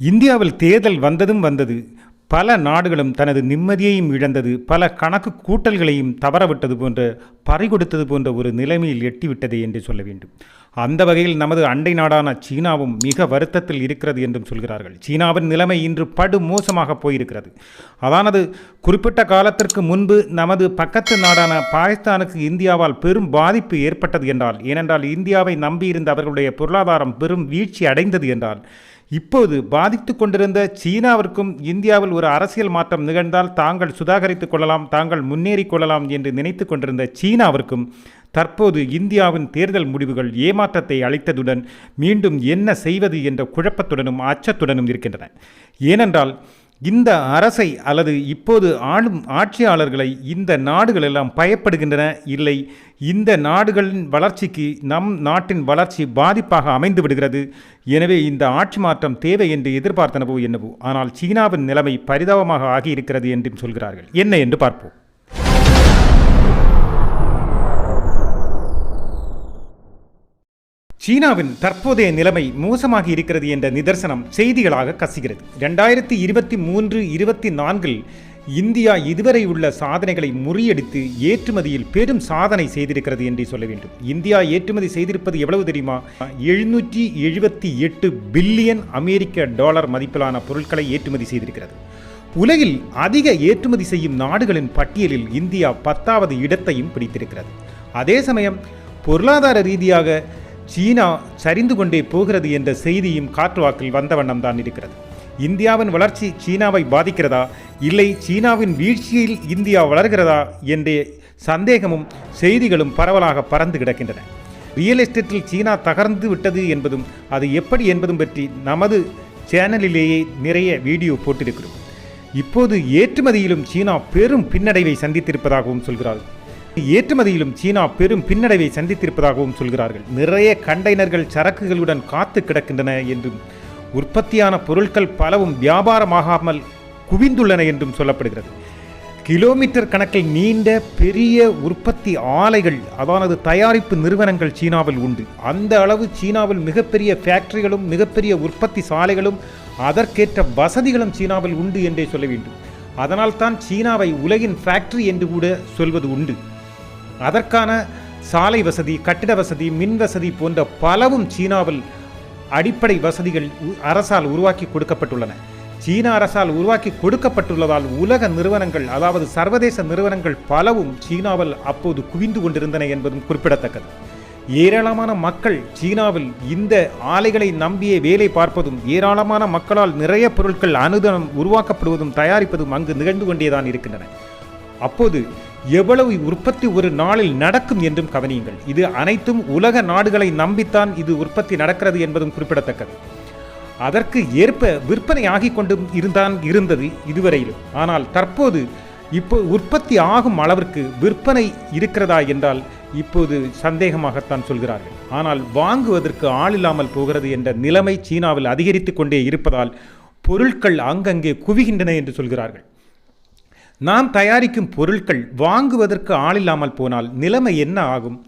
இந்தியாவில் தேர்தல் வந்ததும் வந்தது. பல நாடுகளும் தனது நிம்மதியையும் இழந்தது. பல கணக்கு கூட்டல்களையும் தவறவிட்டது போன்ற பறிகொடுத்தது போன்ற ஒரு நிலைமையில் எட்டிவிட்டது என்று சொல்ல வேண்டும். அந்த வகையில் நமது அண்டை நாடான சீனாவும் மிக வருத்தத்தில் இருக்கிறது என்றும் சொல்கிறார்கள். சீனாவின் நிலைமை இன்று படு மோசமாக போயிருக்கிறது. அதானது குறிப்பிட்ட காலத்திற்கு முன்பு நமது பக்கத்து நாடான பாகிஸ்தானுக்கு இந்தியாவால் பெரும் பாதிப்பு ஏற்பட்டது என்றால் ஏனென்றால் இந்தியாவை நம்பியிருந்த அவர்களுடைய பொருளாதாரம் பெரும் வீழ்ச்சி அடைந்தது என்றால் இப்போது பாதித்து கொண்டிருந்த சீனாவிற்கும் இந்தியாவில் ஒரு அரசியல் மாற்றம் நிகழ்ந்தால் தாங்கள் சுதாகரித்துக் கொள்ளலாம் தாங்கள் முன்னேறிக் கொள்ளலாம் என்று நினைத்து கொண்டிருந்த சீனாவிற்கும் தற்போது இந்தியாவின் தேர்தல் முடிவுகள் ஏமாற்றத்தை அளித்ததுடன் மீண்டும் என்ன செய்வது என்ற குழப்பத்துடனும் அச்சத்துடனும் இருக்கின்றன. ஏனென்றால் இந்த அரசை அல்லது இப்போது ஆளும் ஆட்சியாளர்களை இந்த நாடுகள் எல்லாம் பயப்படுகின்றன இல்லை இந்த நாடுகளின் வளர்ச்சிக்கு நம் நாட்டின் வளர்ச்சி பாதிப்பாக அமைந்து விடுகிறது. எனவே இந்த ஆட்சி மாற்றம் தேவை என்று எதிர்பார்த்தனவோ என்னவோ. ஆனால் சீனாவின் நிலைமை பரிதாபமாக ஆகியிருக்கிறது என்றும் சொல்கிறார்கள். என்ன என்று பார்ப்போம். சீனாவின் தற்போதைய நிலைமை மோசமாகி இருக்கிறது என்ற நிதர்சனம் செய்திகளாக கசிகிறது. ரெண்டாயிரத்தி இருபத்தி மூன்று இருபத்தி நான்கில் இந்தியா இதுவரை உள்ள சாதனைகளை முறியடித்து ஏற்றுமதியில் பெரும் சாதனை செய்திருக்கிறது என்று சொல்ல வேண்டும். இந்தியா ஏற்றுமதி செய்திருப்பது எவ்வளவு தெரியுமா? எழுநூற்றி எழுபத்தி எட்டு பில்லியன் அமெரிக்க டாலர் மதிப்பிலான பொருட்களை ஏற்றுமதி செய்திருக்கிறது. உலகில் அதிக ஏற்றுமதி செய்யும் நாடுகளின் பட்டியலில் இந்தியா பத்தாவது இடத்தையும் பிடித்திருக்கிறது. அதே சமயம் பொருளாதார ரீதியாக சீனா சரிந்து கொண்டே போகிறது என்ற செய்தியும் காற்றுவாக்கில் வந்த வண்ணம் தான் இருக்கிறது. இந்தியாவின் வளர்ச்சி சீனாவை பாதிக்கிறதா? இல்லை சீனாவின் வீழ்ச்சியில் இந்தியா வளர்கிறதா? என்ற சந்தேகமும் செய்திகளும் பரவலாக பறந்து கிடக்கின்றன. ரியல் எஸ்டேட்டில் சீனா தகர்ந்து விட்டது என்பதும் அது எப்படி என்பதும் பற்றி நமது சேனலிலேயே நிறைய வீடியோ போட்டிருக்கிறோம். இப்போது ஏற்றுமதியிலும் சீனா பெரும் பின்னடைவை சந்தித்திருப்பதாகவும் சொல்கிறார்கள் ஏற்றுமதியிலும் சீனா பெரும் பின்னடைவை சந்தித்திருப்பதாகவும் சொல்கிறார்கள். நிறைய கண்டெய்னர்கள் சரக்குகளுடன் காத்து கிடக்கின்றன என்றும் உற்பத்தியான பொருட்கள் பலவும் வியாபாரமாகாமல் குவிந்துள்ளன என்றும் சொல்லப்படுகிறது. கிலோமீட்டர் கணக்கில் நீண்ட பெரிய உற்பத்தி ஆலைகள் அதானது தயாரிப்பு நிறுவனங்கள் சீனாவில் உண்டு. அந்த அளவு சீனாவில் மிகப்பெரிய ஃபேக்டரிகளும் மிகப்பெரிய உற்பத்தி சாலைகளும் அதற்கேற்ற வசதிகளும் சீனாவில் உண்டு என்றே சொல்ல வேண்டும். அதனால்தான் சீனாவை உலகின் ஃபேக்டரி என்று கூட சொல்வது உண்டு. அதற்கான சாலை வசதி கட்டிட வசதி மின் வசதி போன்ற பலவும் சீனாவில் அடிப்படை வசதிகள் உ- அரசால் உருவாக்கி கொடுக்கப்பட்டுள்ளன. சீன அரசால் உருவாக்கி கொடுக்கப்பட்டுள்ளதால் உலக நிறுவனங்கள் அதாவது சர்வதேச நிறுவனங்கள் பலவும் சீனாவில் அப்போது குவிந்து கொண்டிருந்தன என்பதும் குறிப்பிடத்தக்கது. ஏராளமான மக்கள் சீனாவில் இந்த ஆலைகளை நம்பியே வேலை பார்ப்பதும் ஏராளமான மக்களால் நிறைய பொருட்கள் அனுதனம் உருவாக்கப்படுவதும் தயாரிப்பதும் அங்கு நிகழ்ந்து கொண்டேதான் இருக்கின்றன. அப்போது எவ்வளவு உற்பத்தி ஒரு நாளில் நடக்கும் என்றும் கவனியுங்கள். இது அனைத்தும் உலக நாடுகளை நம்பித்தான் இது உற்பத்தி நடக்கிறது என்பதும் குறிப்பிடத்தக்கது. அதற்கு ஏற்ப விற்பனை ஆகி கொண்டும் இருந்தான் இருந்தது இதுவரையிலும். ஆனால் தற்போது இப்போ உற்பத்தி ஆகும் அளவிற்கு விற்பனை இருக்கிறதா என்றால் இப்போது சந்தேகமாகத்தான் சொல்கிறார்கள். ஆனால் வாங்குவதற்கு ஆள் இல்லாமல் போகிறது என்ற நிலைமை சீனாவில் அதிகரித்து கொண்டே இருப்பதால் பொருட்கள் அங்கங்கே குவிகின்றன என்று சொல்கிறார்கள். நாம் தயாரிக்கும் பொருட்கள் வாங்குவதற்கு ஆளில்லாமல் போனால் நிலைமை என்ன ஆகும்?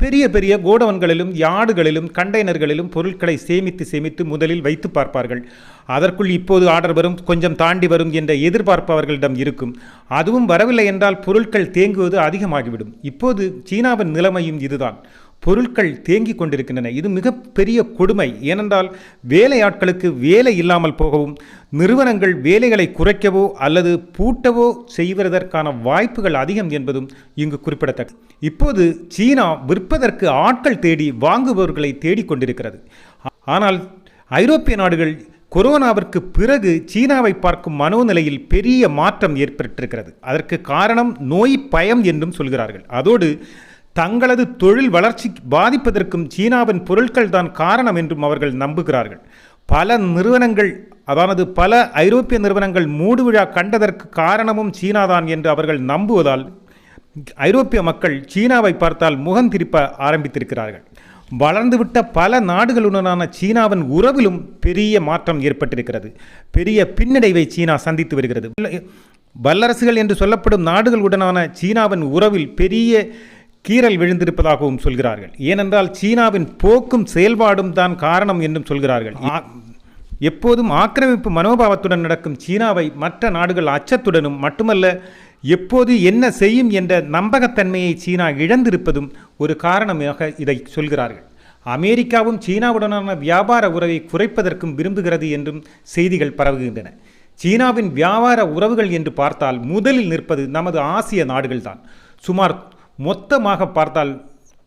பெரிய பெரிய கோடவன்களிலும் யார்டுகளிலும் கண்டெய்னர்களிலும் பொருட்களை சேமித்து சேமித்து முதலில் வைத்து பார்ப்பார்கள். அதற்குள் இப்போது ஆர்டர் வரும் கொஞ்சம் தாண்டி வரும் என்ற எதிர்பார்ப்பு அவர்களிடம் இருக்கும். அதுவும் வரவில்லை என்றால் பொருட்கள் தேங்குவது அதிகமாகிவிடும். இப்போது சீனாவின் நிலைமையும் இதுதான். பொருட்கள் தேங்கிக் கொண்டிருக்கின்றன. இது மிகப்பெரிய கொடுமை. ஏனென்றால் வேலையாட்களுக்கு வேலை இல்லாமல் போகவும் நிறுவனங்கள் வேலைகளை குறைக்கவோ அல்லது பூட்டவோ செய்வதற்கான வாய்ப்புகள் அதிகம் என்பதும் இங்கு குறிப்பிடத்தக்கது இப்போது சீனா விற்பதற்கு ஆட்கள் தேடி வாங்குபவர்களை தேடிக்கொண்டிருக்கிறது ஆனால் ஐரோப்பிய நாடுகள் கொரோனாவிற்கு பிறகு சீனாவை பார்க்கும் மனோநிலையில் பெரிய மாற்றம் ஏற்பட்டிருக்கிறது. அதற்கு காரணம் நோய் பயம் என்றும் சொல்கிறார்கள். அதோடு தங்களது தொழில் வளர்ச்சி பாதிப்பதற்கும் சீனாவின் பொருட்கள் தான் காரணம் என்றும் அவர்கள் நம்புகிறார்கள். பல நிறுவனங்கள் அதானது பல ஐரோப்பிய நிறுவனங்கள் மூடுவிழா கண்டதற்கு காரணமும் சீனாதான் என்று அவர்கள் நம்புவதால் ஐரோப்பிய மக்கள் சீனாவை பார்த்தால் முகம் திருப்ப ஆரம்பித்திருக்கிறார்கள். வளர்ந்துவிட்ட பல நாடுகளுடனான சீனாவின் உறவிலும் பெரிய மாற்றம் ஏற்பட்டிருக்கிறது. பெரிய பின்னடைவை சீனா சந்தித்து வருகிறது. வல்லரசுகள் என்று சொல்லப்படும் நாடுகளுடனான சீனாவின் உறவில் பெரிய கீறல் விழுந்திருப்பதாகவும் சொல்கிறார்கள். ஏனென்றால் சீனாவின் போக்கும் செயல்பாடும் தான் காரணம் என்றும் சொல்கிறார்கள். ஆ- எப்போதும் ஆக்கிரமிப்பு மனோபாவத்துடன் நடக்கும் சீனாவை மற்ற நாடுகள் அச்சத்துடனும் மட்டுமல்ல எப்போது என்ன செய்யும் என்ற நம்பகத்தன்மையை சீனா இழந்திருப்பதும் ஒரு காரணமாக இதை சொல்கிறார்கள். அமெரிக்காவும் சீனாவுடனான வியாபார உறவை குறைப்பதற்கும் விரும்புகிறது என்றும் செய்திகள் பரவுகின்றன. சீனாவின் வியாபார உறவுகள் என்று பார்த்தால் முதலில் நிற்பது நமது ஆசிய நாடுகள்தான். சுமார் மொத்தமாக பார்த்தால்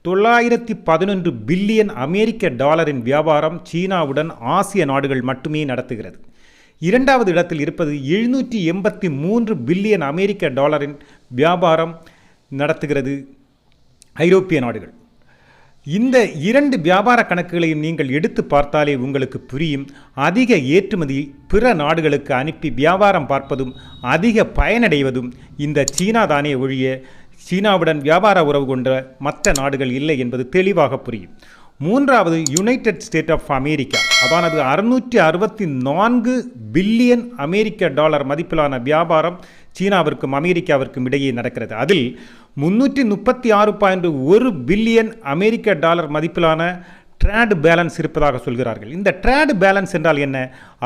தொள்ளாயிரத்தி பதினொன்று பில்லியன் அமெரிக்க டாலரின் வியாபாரம் சீனாவுடன் ஆசிய நாடுகள் மட்டுமே நடத்துகிறது. இரண்டாவது இடத்தில் இருப்பது எழுநூற்றி எண்பத்தி மூன்று பில்லியன் அமெரிக்க டாலரின் வியாபாரம் நடத்துகிறது ஐரோப்பிய நாடுகள். இந்த இரண்டு வியாபார கணக்குகளையும் நீங்கள் எடுத்து பார்த்தாலே உங்களுக்கு புரியும். அதிக ஏற்றுமதி பிற நாடுகளுக்கு அனுப்பி வியாபாரம் பார்ப்பதும் அதிக பயனடைவதும் இந்த சீனா தானே ஒழிய சீனாவுடன் வியாபார உறவு கொண்ட மற்ற நாடுகள் இல்லை என்பது தெளிவாக புரியும். மூன்றாவது யுனைடெட் ஸ்டேட் ஆஃப் அமெரிக்கா அதானது அறுநூற்றி அறுபத்தி நான்கு பில்லியன் அமெரிக்க டாலர் மதிப்பிலான வியாபாரம் சீனாவிற்கும் அமெரிக்காவிற்கும் இடையே நடக்கிறது. அதில் முன்னூற்றி முப்பத்தி ஆறு பாயிண்ட் ஒரு பில்லியன் அமெரிக்க டாலர் மதிப்பிலான ட்ரேடு பேலன்ஸ் இருப்பதாக சொல்கிறார்கள். இந்த ட்ரேடு பேலன்ஸ் என்றால் என்ன?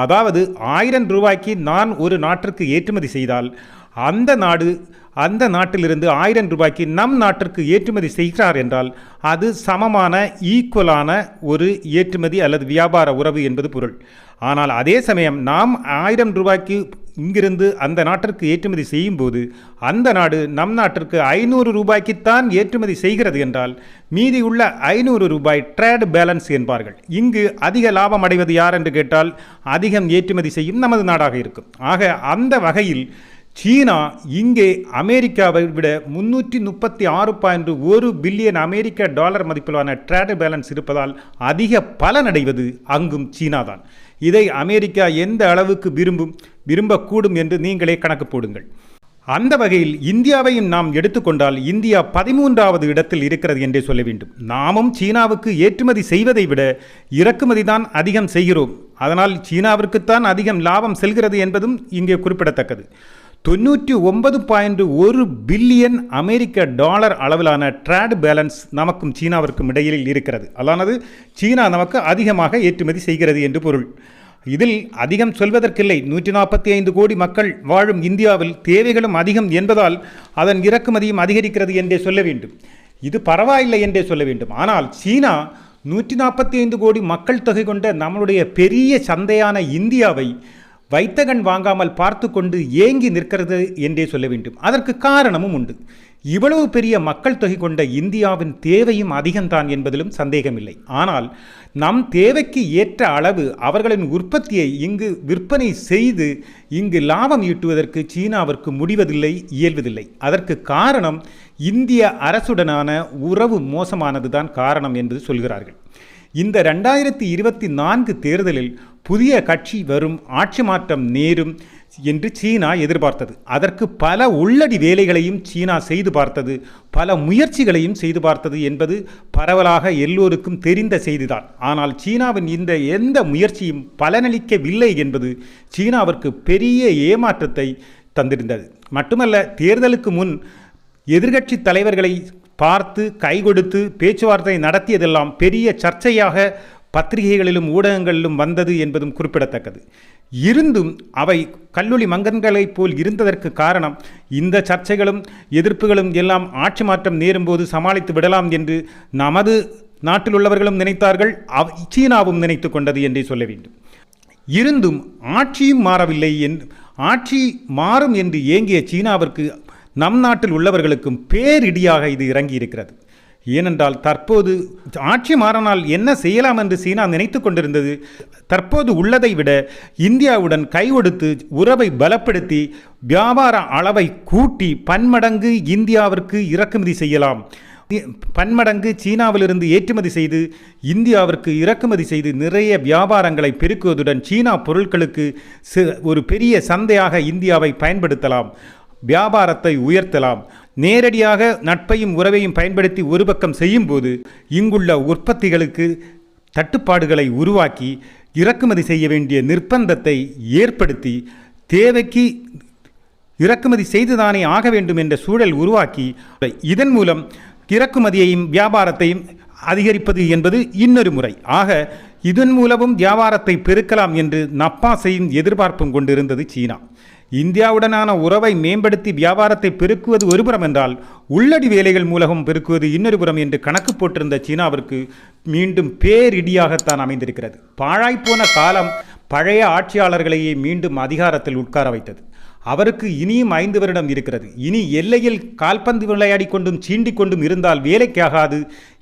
அதாவது ஆயிரம் ரூபாய்க்கு நான் ஒரு நாட்டிற்கு ஏற்றுமதி செய்தால் அந்த நாடு அந்த நாட்டிலிருந்து ஆயிரம் ரூபாய்க்கு நம் நாட்டிற்கு ஏற்றுமதி செய்கிறார் என்றால் அது சமமான ஈக்குவலான ஒரு ஏற்றுமதி அல்லது வியாபார உறவு என்பது பொருள். ஆனால் அதே சமயம் நாம் ஆயிரம் ரூபாய்க்கு இங்கிருந்து அந்த நாட்டிற்கு ஏற்றுமதி செய்யும்போது அந்த நாடு நம் நாட்டிற்கு ஐநூறு ரூபாய்க்குத்தான் ஏற்றுமதி செய்கிறது என்றால் மீதி உள்ள ஐநூறு ரூபாய் ட்ரேட் பேலன்ஸ் என்பார்கள். இங்கு அதிக லாபம் அடைவது யார் என்று கேட்டால் அதிகம் ஏற்றுமதி செய்யும் நமது நாடாக இருக்கும். ஆக அந்த வகையில் சீனா இங்கே அமெரிக்காவை விட முன்னூற்றி முப்பத்தி ஆறு பாயிண்ட் ஒரு பில்லியன் அமெரிக்க டாலர் மதிப்பிலான ட்ரேட் பேலன்ஸ் இருப்பதால் அதிக பலனடைவது அங்கும் சீனா தான் இதை அமெரிக்கா எந்த அளவுக்கு விரும்பும் விரும்பக்கூடும் என்று நீங்களே கணக்கு போடுங்கள். அந்த வகையில் இந்தியாவையும் நாம் எடுத்துக்கொண்டால் இந்தியா பதிமூன்றாவது இடத்தில் இருக்கிறது என்றே சொல்ல வேண்டும். நாமும் சீனாவுக்கு ஏற்றுமதி செய்வதை விட இறக்குமதி தான் அதிகம் செய்கிறோம். அதனால் சீனாவிற்குத்தான் அதிகம் லாபம் செல்கிறது என்பதும் இங்கே குறிப்பிடத்தக்கது. தொண்ணூற்றி ஒன்பது பாயிண்ட் ஒரு பில்லியன் அமெரிக்க டாலர் அளவிலான ட்ரேட் பேலன்ஸ் நமக்கும் சீனாவிற்கும் இடையில் இருக்கிறது. அதானது? சீனா நமக்கு அதிகமாக ஏற்றுமதி செய்கிறது என்று பொருள். இதில் அதிகம் சொல்வதற்கில்லை. நூற்றி நாற்பத்தி ஐந்து கோடி மக்கள் வாழும் இந்தியாவில் தேவைகளும் அதிகம் என்பதால் அதன் இறக்குமதியும் அதிகரிக்கிறது என்றே சொல்ல வேண்டும். இது பரவாயில்லை என்றே சொல்ல வேண்டும். ஆனால் சீனா நூற்றி நாற்பத்தி ஐந்து கோடி மக்கள் தொகை கொண்ட நம்மளுடைய பெரிய சந்தையான இந்தியாவை வைத்தகன் வாங்காமல் பார்த்து கொண்டு ஏங்கி நிற்கிறது என்றே சொல்ல வேண்டும். அதற்கு காரணமும் உண்டு. இவ்வளவு பெரிய மக்கள் தொகை கொண்ட இந்தியாவின் தேவையும் அதிகம்தான் என்பதிலும் சந்தேகமில்லை. ஆனால் நம் தேவைக்கு ஏற்ற அளவு அவர்களின் உற்பத்தியை இங்கு விற்பனை செய்து இங்கு லாபம் ஈட்டுவதற்கு சீனாவிற்கு முடிவதில்லை இயல்வதில்லை. அதற்கு காரணம் இந்திய அரசுடனான உறவு மோசமானதுதான் காரணம் என்பது சொல்கிறார்கள். இந்த ரெண்டாயிரத்தி இருபத்தி நான்கு தேர்தலில் புதிய கட்சி வரும் ஆட்சி மாற்றம் நேரும் என்று சீனா எதிர்பார்த்தது. அதற்கு பல உள்ளடி வேலைகளையும் சீனா செய்து பார்த்தது பல முயற்சிகளையும் செய்து பார்த்தது என்பது பரவலாக எல்லோருக்கும் தெரிந்த செய்திதான். ஆனால் சீனாவின் இந்த எந்த முயற்சியும் பலனளிக்கவில்லை என்பது சீனாவிற்கு பெரிய ஏமாற்றத்தை தந்திருந்தது. மட்டுமல்ல தேர்தலுக்கு முன் எதிர்கட்சி தலைவர்களை பார்த்து கை கொடுத்து பேச்சுவார்த்தை நடத்தியதெல்லாம் பெரிய சர்ச்சையாக பத்திரிகைகளிலும் ஊடகங்களிலும் வந்தது என்பதும் குறிப்பிடத்தக்கது. இருந்தும் அவை கல்லூரி மங்கன்களைப் போல் இருந்ததற்கு காரணம் இந்த சர்ச்சைகளும் எதிர்ப்புகளும் எல்லாம் ஆட்சி மாற்றம் நேரும்போது சமாளித்து விடலாம் என்று நமது நாட்டில் உள்ளவர்களும் நினைத்தார்கள் அவ் சீனாவும் நினைத்து கொண்டது என்றே சொல்ல வேண்டும். இருந்தும் ஆட்சியும் மாறவில்லை என் ஆட்சி மாறும் என்று ஏங்கிய சீனாவிற்கு நம் நாட்டில் உள்ளவர்களுக்கும் பேரிடியாக இது இறங்கி இருக்கிறது ஏனென்றால் தற்போது ஆட்சி மாறினால் என்ன செய்யலாம் என்று சீனா நினைத்து கொண்டிருந்தது. தற்போது உள்ளதை விட இந்தியாவுடன் கைகொடுத்து உறவை பலப்படுத்தி வியாபார அளவை கூட்டி பன்மடங்கு இந்தியாவிற்கு இறக்குமதி செய்யலாம். பன்மடங்கு சீனாவிலிருந்து ஏற்றுமதி செய்து இந்தியாவிற்கு இறக்குமதி செய்து நிறைய வியாபாரங்களை பெருக்குவதுடன் சீனா பொருட்களுக்கு ஒரு பெரிய சந்தையாக இந்தியாவை பயன்படுத்தலாம். வியாபாரத்தை உயர்த்தலாம். நேரடியாக நட்பையும் உறவையும் பயன்படுத்தி ஒரு பக்கம் செய்யும்போது இங்குள்ள உற்பத்திகளுக்கு தட்டுப்பாடுகளை உருவாக்கி இறக்குமதி செய்ய வேண்டிய நிர்பந்தத்தை ஏற்படுத்தி தேவைக்கு இறக்குமதி செய்துதானே ஆக வேண்டும் என்ற சூழல் உருவாக்கி இதன் மூலம் இறக்குமதியையும் வியாபாரத்தையும் அதிகரிப்பது என்பது இன்னொரு முறை. ஆக இதன் மூலமும் வியாபாரத்தை பெருக்கலாம் என்று நப்பாசையும் எதிர்பார்ப்பும் கொண்டிருந்தது சீனா. இந்தியாவுடனான உறவை மேம்படுத்தி வியாபாரத்தை பெருக்குவது ஒருபுறம் என்றால் உள்ளடி வேலைகள் மூலகம் பெருக்குவது இன்னொரு புறம் என்று கணக்கு போட்டிருந்த சீனாவிற்கு மீண்டும் பேரிடியாகத்தான் அமைந்திருக்கிறது. பாழாய்ப்போன காலம் பழைய ஆட்சியாளர்களையே மீண்டும் அதிகாரத்தில் உட்கார வைத்தது. அவருக்கு இனியும் ஐந்து வருடம் இருக்கிறது. இனி எல்லையில் கால்பந்து விளையாடி கொண்டும் சீண்டிக் கொண்டும் இருந்தால் வேலைக்காகாது.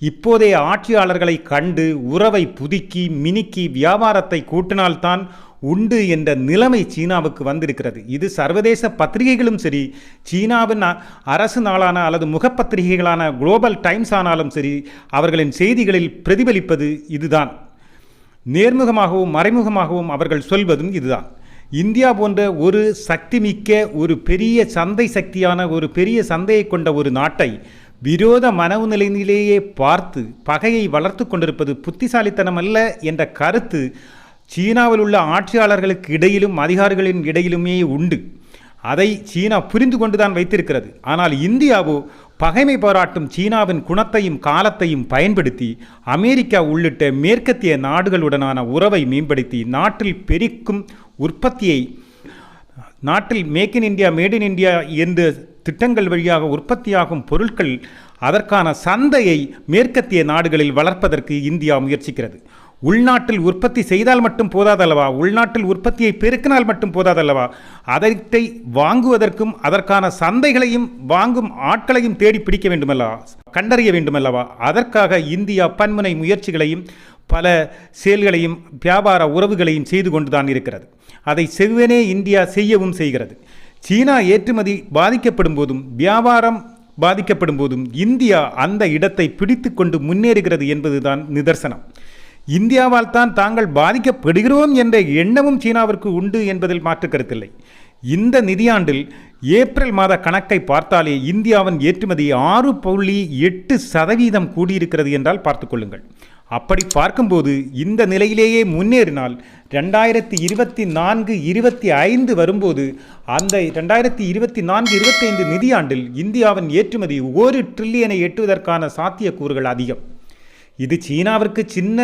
இப்போதைய ஆட்சியாளர்களை கண்டு உறவை புதுக்கி மினுக்கி வியாபாரத்தை கூட்டினால்தான் உண்டு என்ற நிலைமை சீனாவுக்கு வந்திருக்கிறது. இது சர்வதேச பத்திரிகைகளும் சரி சீனாவின் அரசு நாளான அல்லது முகப்பத்திரிகைகளான குளோபல் டைம்ஸ் ஆனாலும் சரி அவர்களின் செய்திகளில் பிரதிபலிப்பது இதுதான். நேர்முகமாகவும் மறைமுகமாகவும் அவர்கள் சொல்வதும் இதுதான். இந்தியா போன்ற ஒரு சக்திமிக்க ஒரு பெரிய சந்தை சக்தியான ஒரு பெரிய சந்தையை கொண்ட ஒரு நாட்டை விரோத மனவு நிலையிலேயே பார்த்து பகையை வளர்த்து கொண்டிருப்பது புத்திசாலித்தனம் அல்ல என்ற கருத்து சீனாவில் உள்ள ஆட்சியாளர்களுக்கு இடையிலும் அதிகாரிகளின் இடையிலுமே உண்டு. அதை சீனா புரிந்து கொண்டுதான் வைத்திருக்கிறது. ஆனால் இந்தியாவோ பகைமை பாராட்டும் சீனாவின் குணத்தையும் காலத்தையும் பயன்படுத்தி அமெரிக்கா உள்ளிட்ட மேற்கத்திய நாடுகளுடனான உறவை மேம்படுத்தி நாட்டில் பெருக்கும் உற்பத்தியை நாட்டில் make in India made in India என்ற திட்டங்கள் வழியாக உற்பத்தியாகும் பொருட்கள் அதற்கான சந்தையை மேற்கத்திய நாடுகளில் வளர்ப்பதற்கு இந்தியா முயற்சிக்கிறது. உள்நாட்டில் உற்பத்தி செய்தால் மட்டும் போதாதல்லவா? உள்நாட்டில் உற்பத்தியை பெருக்கினால் மட்டும் போதாதல்லவா? அதை வாங்குவதற்கும் அதற்கான சந்தைகளையும் வாங்கும் ஆட்களையும் தேடி பிடிக்க வேண்டுமல்லவா? கண்டறிய வேண்டுமல்லவா? அதற்காக இந்தியா பன்முனை முயற்சிகளையும் பல செயல்களையும் வியாபார உறவுகளையும் செய்து கொண்டுதான் இருக்கிறது. அதை செவ்வனே இந்தியா செய்யவும் செய்கிறது. சீனா ஏற்றுமதி பாதிக்கப்படும் போதும் வியாபாரம் பாதிக்கப்படும் போதும் இந்தியா அந்த இடத்தை பிடித்து கொண்டு முன்னேறுகிறது என்பதுதான் நிதர்சனம். இந்தியாவால் தான் தாங்கள் பாதிக்கப்படுகிறோம் என்ற எண்ணமும் சீனாவிற்கு உண்டு என்பதில் மாற்று கருத்தில்லை இந்த நிதியாண்டில் ஏப்ரல் மாத கணக்கை பார்த்தாலே இந்தியாவின் ஏற்றுமதி ஆறு புள்ளி எட்டு சதவீதம் கூடியிருக்கிறது என்றால் பார்த்துக்கொள்ளுங்கள் அப்படி பார்க்கும்போது இந்த நிலையிலேயே முன்னேறினால் ரெண்டாயிரத்தி இருபத்தி நான்கு இருபத்தி ஐந்து வரும்போது அந்த ரெண்டாயிரத்தி இருபத்தி நான்கு இருபத்தைந்து நிதியாண்டில் இந்தியாவின் ஏற்றுமதி ஒரு ட்ரில்லியனை எட்டுவதற்கான சாத்தியக்கூறுகள் அதிகம். இது சீனாவிற்கு சின்ன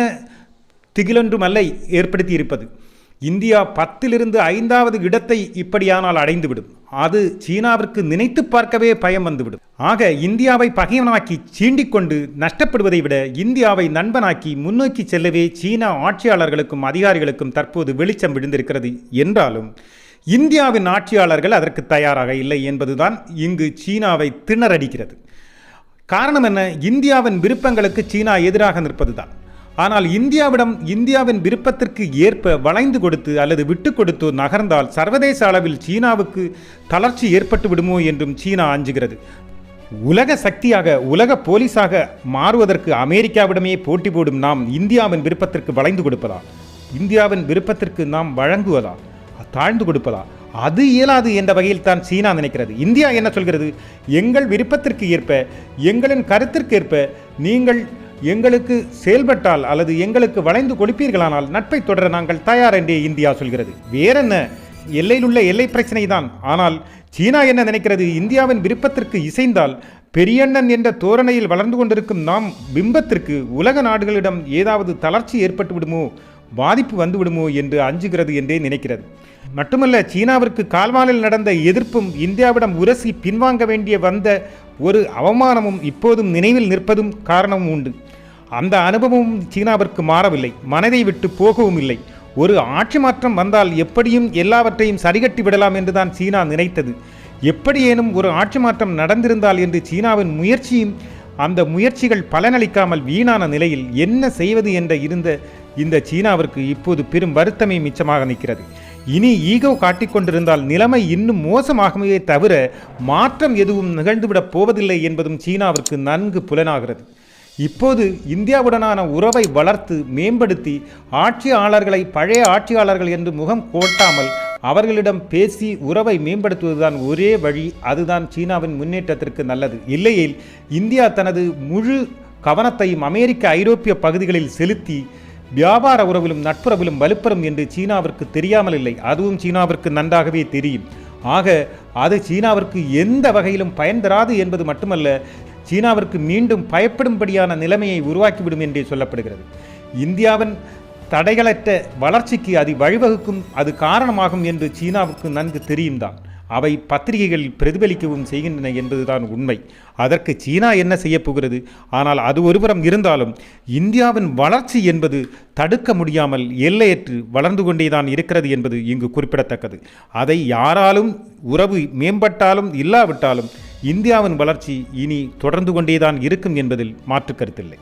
திகிலொன்றுமல்ல ஏற்படுத்தி இருப்பது இந்தியா பத்திலிருந்து ஐந்தாவது இடத்தை இப்படியானால் அடைந்துவிடும். அது சீனாவிற்கு நினைத்து பார்க்கவே பயம் வந்துவிடும். ஆக இந்தியாவை பகைவனாக்கி சீண்டிக்கொண்டு நஷ்டப்படுவதை விட இந்தியாவை நண்பனாக்கி முன்னோக்கி செல்லவே சீனா ஆட்சியாளர்களுக்கும் அதிகாரிகளுக்கும் தற்போது வெளிச்சம் விழுந்திருக்கிறது என்றாலும் இந்தியாவின் ஆட்சியாளர்கள் அதற்கு தயாராக இல்லை என்பதுதான் இங்கு சீனாவை திணறடிக்கிறது. காரணம் என்ன? இந்தியாவின் விருப்பங்களுக்கு சீனா எதிராக நிற்பதுதான். ஆனால் இந்தியாவிடம் இந்தியாவின் விருப்பத்திற்கு ஏற்ப வளைந்து கொடுத்து அல்லது விட்டு கொடுத்து நகர்ந்தால் சர்வதேச அளவில் சீனாவுக்கு தளர்ச்சி ஏற்பட்டு விடுமோ என்றும் சீனா அஞ்சுகிறது. உலக சக்தியாக உலக போலீஸாக மாறுவதற்கு அமெரிக்காவிடமே போட்டி போடும் நாம் இந்தியாவின் விருப்பத்திற்கு வளைந்து கொடுப்பதா? இந்தியாவின் விருப்பத்திற்கு நாம் வழங்குவதா? தாழ்ந்து கொடுப்பதா? அது இயலாது என்ற வகையில் தான் சீனா நினைக்கிறது. இந்தியா என்ன சொல்கிறது? எங்கள் விருப்பத்திற்கு ஏற்ப எங்களின் கருத்திற்கு ஏற்ப நீங்கள் எங்களுக்கு செயல்பட்டால் அல்லது எங்களுக்கு வளைந்து கொடுப்பீர்களானால் நட்பை தொடர நாங்கள் தயார் என்றே இந்தியா சொல்கிறது. வேறென்ன? எல்லையில் உள்ள எல்லை பிரச்சனை தான் ஆனால் சீனா என்ன நினைக்கிறது? இந்தியாவின் விருப்பத்திற்கு இசைந்தால் பெரியண்ணன் என்ற தோரணையில் வளர்ந்து கொண்டிருக்கும் நாம் பிம்பத்திற்கு உலக நாடுகளிடம் ஏதாவது தளர்ச்சி ஏற்பட்டு விடுமோ பாதிப்பு வந்துவிடுமோ என்று அஞ்சுகிறது என்றே நினைக்கிறது. மட்டுமல்ல சீனாவிற்கு கால்வானில் நடந்த எதிர்ப்பும் இந்தியாவிடம் உரசி பின்வாங்க வேண்டிய வந்த ஒரு அவமானமும் இப்போதும் நினைவில் நிற்பதும் காரணமும் உண்டு. அந்த அனுபவமும் சீனாவிற்கு மாறவில்லை. மனதை விட்டு போகவும் இல்லை. ஒரு ஆட்சி மாற்றம் வந்தால் எப்படியும் எல்லாவற்றையும் சரிகட்டி விடலாம் என்றுதான் சீனா நினைத்தது. எப்படியேனும் ஒரு ஆட்சி மாற்றம் நடந்திருந்தால் என்று சீனாவின் முயற்சியும் அந்த முயற்சிகள் பலனளிக்காமல் வீணான நிலையில் என்ன செய்வது என்ற இருந்த இந்த சீனாவிற்கு இப்போது பெரும் வருத்தமே மிச்சமாக நிற்கிறது. இனி ஈகோ காட்டிக்கொண்டிருந்தால் நிலைமை இன்னும் மோசமாகவே தவிர மாற்றம் எதுவும் நிகழ்ந்துவிடப் போவதில்லை என்பதும் சீனாவிற்கு நன்கு புலனாகிறது. இப்போது இந்தியாவுடனான உறவை வளர்த்து மேம்படுத்தி ஆட்சியாளர்களை பழைய ஆட்சியாளர்கள் என்று முகம் கோட்டாமல் அவர்களிடம் பேசி உறவை மேம்படுத்துவதுதான் ஒரே வழி அதுதான் சீனாவின் முன்னேற்றத்திற்கு நல்லது. இல்லையேல் இந்தியா தனது முழு கவனத்தையும் அமெரிக்க ஐரோப்பிய பகுதிகளில் செலுத்தி வியாபார உறவிலும் நட்புறவிலும் வலுப்பெறும் என்று சீனாவிற்கு தெரியாமல் இல்லை. அதுவும் சீனாவிற்கு நன்றாகவே தெரியும். ஆக அது சீனாவிற்கு எந்த வகையிலும் பயன் தராது என்பது மட்டுமல்ல சீனாவிற்கு மீண்டும் பயப்படும்படியான நிலைமையை உருவாக்கிவிடும் என்றே சொல்லப்படுகிறது. இந்தியாவின் தடைகளற்ற வளர்ச்சிக்கு அது வழிவகுக்கும் அது காரணமாகும் என்று சீனாவுக்கு நன்கு தெரியும் தான் அவை பத்திரிகைகளில் பிரதிபலிக்கவும் செய்கின்றன என்பதுதான் உண்மை. அதற்கு சீனா என்ன செய்யப்போகிறது ஆனால் அது ஒருபுறம் இருந்தாலும் இந்தியாவின் வளர்ச்சி என்பது தடுக்க முடியாமல் எல்லையற்று வளர்ந்து கொண்டேதான் இருக்கிறது என்பது இங்கு குறிப்பிடத்தக்கது. அதை யாராலும் உறவு மேம்பட்டாலும் இல்லாவிட்டாலும் இந்தியாவின் வளர்ச்சி இனி தொடர்ந்து கொண்டேதான் இருக்கும் என்பதில் மாற்று கருத்தில்லை.